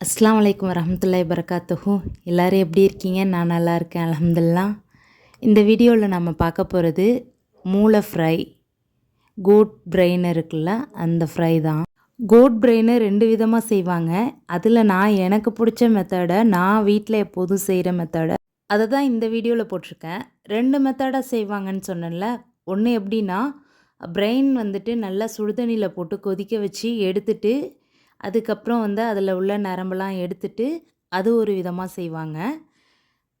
அஸ்லாம் வலைக்கம் வரமத்துல்லா வரகாத்துஹு எல்லோரும் எப்படி இருக்கீங்க? நான் நல்லா இருக்கேன் அல்ஹம்துலில்லாஹ் இந்த வீடியோவில் நம்ம பார்க்க போகிறது மூளை ஃப்ரை கோட் பிரெயின் இருக்குல்ல அந்த ஃப்ரை தான். கோட் பிரெயினை ரெண்டு விதமாக செய்வாங்க. அதில் நான் எனக்கு பிடிச்ச மெத்தடை நான் வீட்டில் எப்போதும் செய்கிற மெத்தடை அதை தான் இந்த வீடியோவில் போட்டிருக்கேன். ரெண்டு மெத்தடாக செய்வாங்கன்னு சொன்னேன்ல. ஒன்று எப்படின்னா பிரெயின் வந்துட்டு நல்லா சுடுதண்ணியில் போட்டு கொதிக்க வச்சு எடுத்துட்டு அதுக்கப்புறம் வந்து அதில் உள்ள நரம்பெல்லாம் எடுத்துட்டு அது ஒரு விதமாக செய்வாங்க.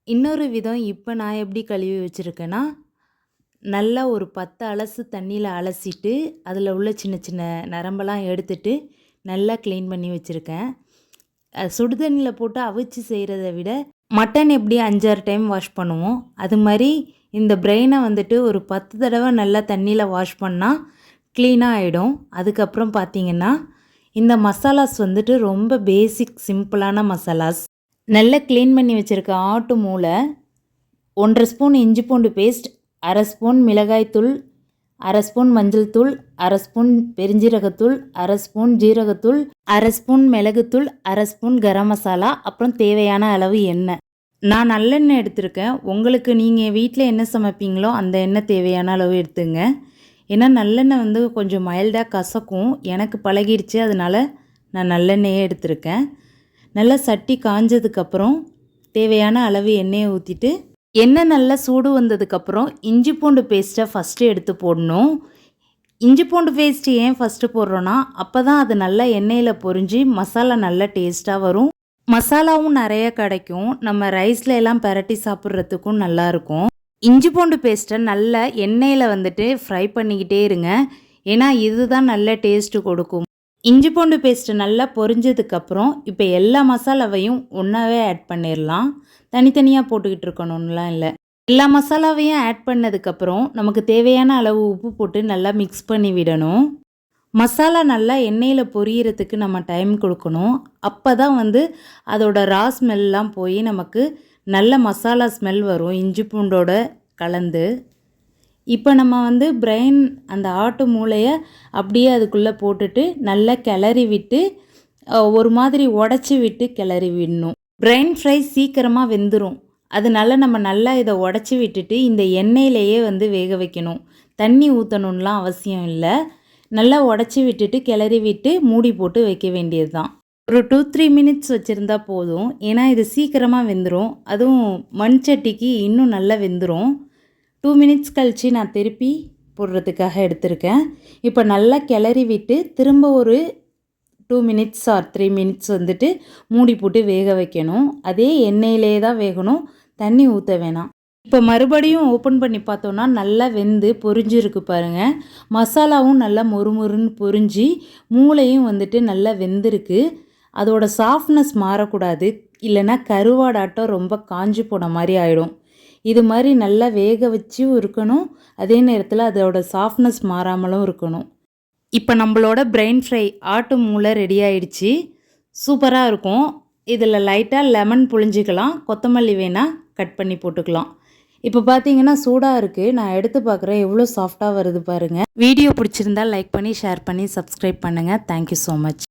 இன்னொரு விதம் இப்போ நான் எப்படி கழுவி வச்சுருக்கேன்னா நல்லா ஒரு பத்து அலசு தண்ணியில் அலசிட்டு அதில் உள்ள சின்ன சின்ன நரம்பெல்லாம் எடுத்துட்டு நல்லா க்ளீன் பண்ணி வச்சுருக்கேன். சுடுதண்ணியில் போட்டு அவிச்சு செய்கிறத விட மட்டன் எப்படி அஞ்சாறு டைம் வாஷ் பண்ணுவோம் அது மாதிரி இந்த பிரெயினை வந்துட்டு ஒரு பத்து தடவை நல்லா தண்ணியில் வாஷ் பண்ணால் க்ளீனாக ஆகிடும் அதுக்கப்புறம் பார்த்திங்கன்னா இந்த மசாலாஸ் வந்துட்டு ரொம்ப பேசிக் சிம்பிளான மசாலாஸ். நல்லா க்ளீன் பண்ணி வச்சுருக்க ஆட்டு மூளை ஒன்றரை ஸ்பூன் இஞ்சி பூண்டு பேஸ்ட் அரை ஸ்பூன் மிளகாய்த்தூள் அரை ஸ்பூன் மஞ்சள் தூள் அரை ஸ்பூன் பெருஞ்சீரகத்தூள் அரை ஸ்பூன் ஜீரகத்தூள் அரை ஸ்பூன் மிளகுத்தூள் அரை ஸ்பூன் கரம் மசாலா அப்புறம் தேவையான அளவு எண்ணெய். நான் நல்லெண்ணெய் எடுத்திருக்கேன். உங்களுக்கு நீங்கள் வீட்டில் என்ன சமைப்பீங்களோ அந்த எண்ணெய் தேவையான அளவு எடுத்துங்க. ஏன்னா நல்லெண்ணெய் வந்து கொஞ்சம் மைல்டாக கசக்கும். எனக்கு பழகிடுச்சு அதனால் நான் நல்லெண்ணெயே எடுத்திருக்கேன். நல்லா சட்டி காஞ்சதுக்கப்புறம் தேவையான அளவு எண்ணெயை ஊற்றிட்டு எண்ணெய் நல்லா சூடு வந்ததுக்கப்புறம் இஞ்சி பூண்டு பேஸ்ட்டை ஃபஸ்ட்டு எடுத்து போடணும். இஞ்சி பூண்டு பேஸ்ட்டு ஏன் ஃபஸ்ட்டு போடுறோன்னா அப்போ தான் அது நல்லா எண்ணெயில் பொரிஞ்சு மசாலா நல்லா டேஸ்ட்டாக வரும். மசாலாவும் நிறைய கிடைக்கும். நம்ம ரைஸில் எல்லாம் பரட்டி சாப்பிட்றதுக்கும் நல்லாயிருக்கும் இஞ்சி பூண்டு பேஸ்ட்டை நல்லா எண்ணெயில் வந்துட்டு ஃப்ரை பண்ணிக்கிட்டே இருங்க. ஏன்னா இதுதான் நல்ல டேஸ்ட்டு கொடுக்கும். இஞ்சி பூண்டு பேஸ்ட்டு நல்லா பொரிஞ்சதுக்கப்புறம் இப்போ எல்லா மசாலாவையும் ஒன்றாவே ஆட் பண்ணிடலாம் தனித்தனியாக போட்டுக்கிட்டு இருக்கணும்லாம் இல்லை. எல்லா மசாலாவையும் ஆட் பண்ணதுக்கப்புறம் நமக்கு தேவையான அளவு உப்பு போட்டு நல்லா மிக்ஸ் பண்ணி விடணும். மசாலா நல்லா எண்ணெயில் பொரியறதுக்கு நம்ம டைம் கொடுக்கணும். அப்போ தான் வந்து அதோட ரா ஸ்மெல்லாம் போய் நமக்கு நல்ல மசாலா ஸ்மெல் வரும் இஞ்சி பூண்டோட கலந்து. இப்போ நம்ம வந்து பிரெயின் அந்த ஆட்டு மூளையை அப்படியே அதுக்குள்ளே போட்டுட்டு நல்லா கிளறி விட்டு ஒரு மாதிரி உடச்சி விட்டு கிளறி விடணும். பிரெயின் ஃப்ரை சீக்கிரமாக வெந்துடும் அதனால நம்ம நல்லா இதை உடச்சி விட்டுட்டு இந்த எண்ணெயிலேயே வந்து வேக வைக்கணும். தண்ணி ஊற்றணும்லாம் அவசியம் இல்லை. நல்லா உடச்சி விட்டுட்டு கிளறி விட்டு மூடி போட்டு வைக்க வேண்டியது தான் ஒரு டூ த்ரீ மினிட்ஸ் வச்சுருந்தா போதும். ஏன்னா இது சீக்கிரமாக வெந்துடும் அதுவும் மண் சட்டிக்கு இன்னும் நல்லா வெந்துடும் டூ மினிட்ஸ் கழித்து நான் திருப்பி போடுறதுக்காக எடுத்திருக்கேன். இப்போ நல்லா கிளறி விட்டு திரும்ப ஒரு two minutes or three minutes வந்துட்டு மூடி போட்டு வேக வைக்கணும். அதே எண்ணெயிலே தான் வேகணும். தண்ணி ஊற்ற வேணாம். இப்போ மறுபடியும் ஓப்பன் பண்ணி பார்த்தோன்னா நல்லா வெந்து பொரிஞ்சிருக்கு பாருங்கள் மசாலாவும் நல்லா மொறுமொறுன்னு பொரிஞ்சு மூளையும் வந்துட்டு நல்லா வெந்திருக்கு. அதோட சாஃப்ட்னஸ் மாறக்கூடாது. இல்லைன்னா கருவாடாட்டம் ரொம்ப காஞ்சி போன மாதிரி ஆகிடும் இது மாதிரி நல்லா வேக வச்சும் இருக்கணும். அதே நேரத்தில் அதோட சாஃப்ட்னஸ் மாறாமலும் இருக்கணும். இப்போ நம்மளோட பிரெயின் ஃப்ரை ஆட்டு மூளை ரெடி ஆயிடுச்சு. சூப்பராக இருக்கும். இதில் லைட்டாக லெமன் புழிஞ்சிக்கலாம். கொத்தமல்லி வேணால் கட் பண்ணி போட்டுக்கலாம். இப்போ பார்த்தீங்கன்னா சூடாக இருக்குது நான் எடுத்து பார்க்குறேன் எவ்வளோ சாஃப்டாக வருது பாருங்கள் வீடியோ பிடிச்சிருந்தா லைக் பண்ணி ஷேர் பண்ணி சப்ஸ்கிரைப் பண்ணுங்கள் தேங்க்யூ ஸோ மச்